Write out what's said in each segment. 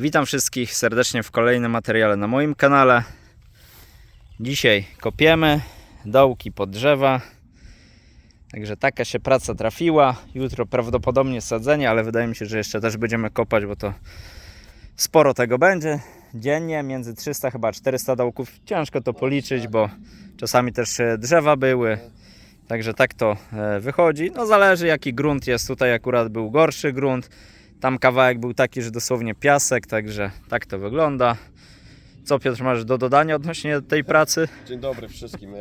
Witam wszystkich serdecznie w kolejnym materiale na moim kanale. Dzisiaj kopiemy dołki pod drzewa. Także taka się praca trafiła. Jutro prawdopodobnie sadzenie, ale wydaje mi się, że jeszcze też będziemy kopać, bo to sporo tego będzie. Dziennie między 300 chyba 400 dołków. Ciężko to policzyć, bo czasami też e, drzewa były. Także tak to e, wychodzi. No zależy jaki grunt jest. Tutaj akurat był gorszy grunt. Tam kawałek był taki, że dosłownie piasek, także tak to wygląda. Co Piotr masz do dodania odnośnie tej pracy? Dzień dobry wszystkim. E,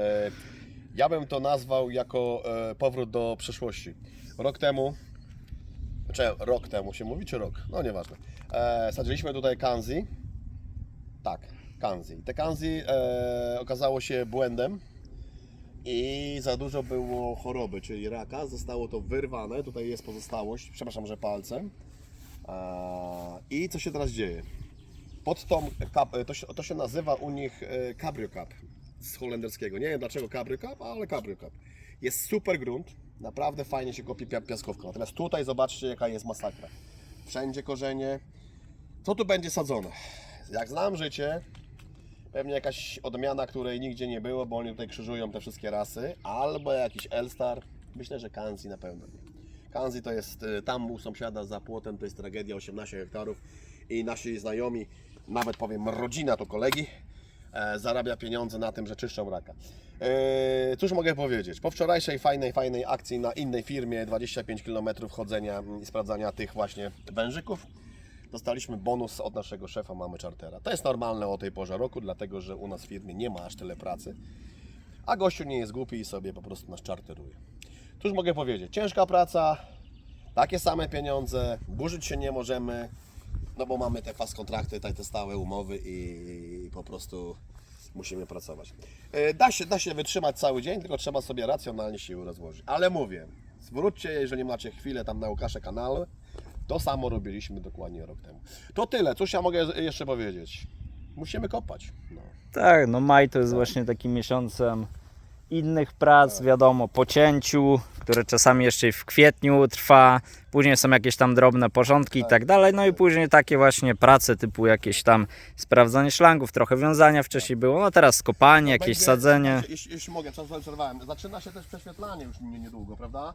Ja bym to nazwał jako e, powrót do przeszłości. Rok temu, czy rok temu się mówi, czy rok? No nieważne. E, Sadziliśmy tutaj kanzi. Tak, kanzi. Te kanzi okazało się błędem i za dużo było choroby, czyli raka. Zostało to wyrwane. Tutaj jest pozostałość. Przepraszam, że palcem. E, I co się teraz dzieje? Pod tą kap, to, się, to się nazywa u nich e, Cabrio Cup z holenderskiego. Nie wiem dlaczego Cabrio Cup, ale Cabrio Cup. Jest super grunt, naprawdę fajnie się kopie pia- piaskowką. Natomiast tutaj zobaczcie jaka jest masakra. Wszędzie korzenie. Co tu będzie sadzone? Jak znam życie, pewnie jakaś odmiana, której nigdzie nie było, bo oni tutaj krzyżują te wszystkie rasy, albo jakiś Elstar. Myślę, że Kanzi na pewno nie. Kanzi to jest y, tam u sąsiada za płotem, to jest tragedia 18 hektarów i nasi znajomi, nawet powiem rodzina to kolegi, e, zarabia pieniądze na tym, że czyszczą raka. E, cóż mogę powiedzieć? Po wczorajszej fajnej, fajnej akcji na innej firmie, 25 km chodzenia i sprawdzania tych właśnie wężyków, dostaliśmy bonus od naszego szefa mamy czartera. To jest normalne o tej porze roku, dlatego że u nas w firmie nie ma aż tyle pracy, a gościu nie jest głupi i sobie po prostu nas czarteruje. Cóż mogę powiedzieć? Ciężka praca, takie same pieniądze, burzyć się nie możemy, no bo mamy te fast kontrakty, te, stałe umowy i po prostu musimy pracować. E, Da się, da się wytrzymać cały dzień, tylko trzeba sobie racjonalnie siły rozłożyć. Ale mówię, zwróćcie, jeżeli macie chwilę tam na Łukasza kanał, to samo robiliśmy dokładnie rok temu. To tyle, cóż ja mogę jeszcze powiedzieć? Musimy kopać. No. Tak, no maj to jest właśnie takim miesiącem innych prac, wiadomo, po cięciu, które czasami jeszcze w kwietniu trwa, później są jakieś tam drobne porządki i tak dalej, no i później takie właśnie prace typu jakieś tam sprawdzanie szlangów, trochę wiązania wcześniej było, no teraz kopanie, jakieś Będzie- sadzenie. Jeśli, jeśli mogę, czas przerwałem. Zaczyna się też prześwietlanie już nie- niedługo, prawda?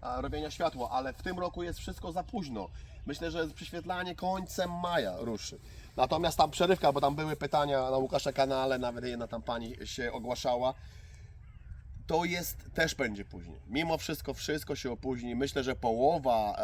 A, robienia światła, ale w tym roku jest wszystko za późno. Myślę, że prześwietlanie końcem maja ruszy. Natomiast tam przerywka, bo tam były pytania na Łukasza kanale, nawet jedna tam pani się ogłaszała. To jest, też będzie później. Mimo wszystko, wszystko się opóźni. Myślę, że połowa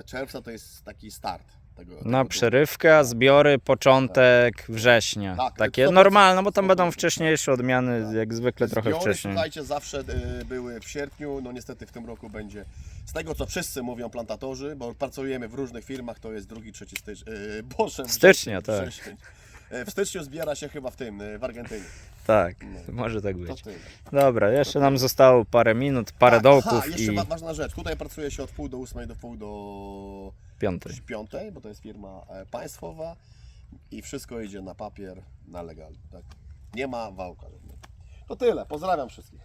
e, czerwca to jest taki start tego. Na tego zbiory, początek września. Tak, Takie 100%, normalne, bo tam będą 100%. wcześniejsze odmiany, jak zwykle trochę Zbiory, wcześniej. Słuchajcie, zawsze y, były w sierpniu, no niestety w tym roku będzie, z tego co wszyscy mówią plantatorzy, bo pracujemy w różnych firmach, to jest drugi, trzeci stycznia, yy, Boże, Stycznia, tak. wrzesień. Y, W styczniu zbiera się chyba w tym, y, w Argentynie. Tak, No. może tak To być. tyle. Dobra, jeszcze nam zostało parę minut, parę Tak, dołków Aha, jeszcze i wa- ważna rzecz, tutaj pracuje się od pół do ósmej do pół do piątej. piątej, bo to jest firma e, państwowa i wszystko idzie na papier, na legal. Tak. Nie ma wałka. To tyle, pozdrawiam wszystkich.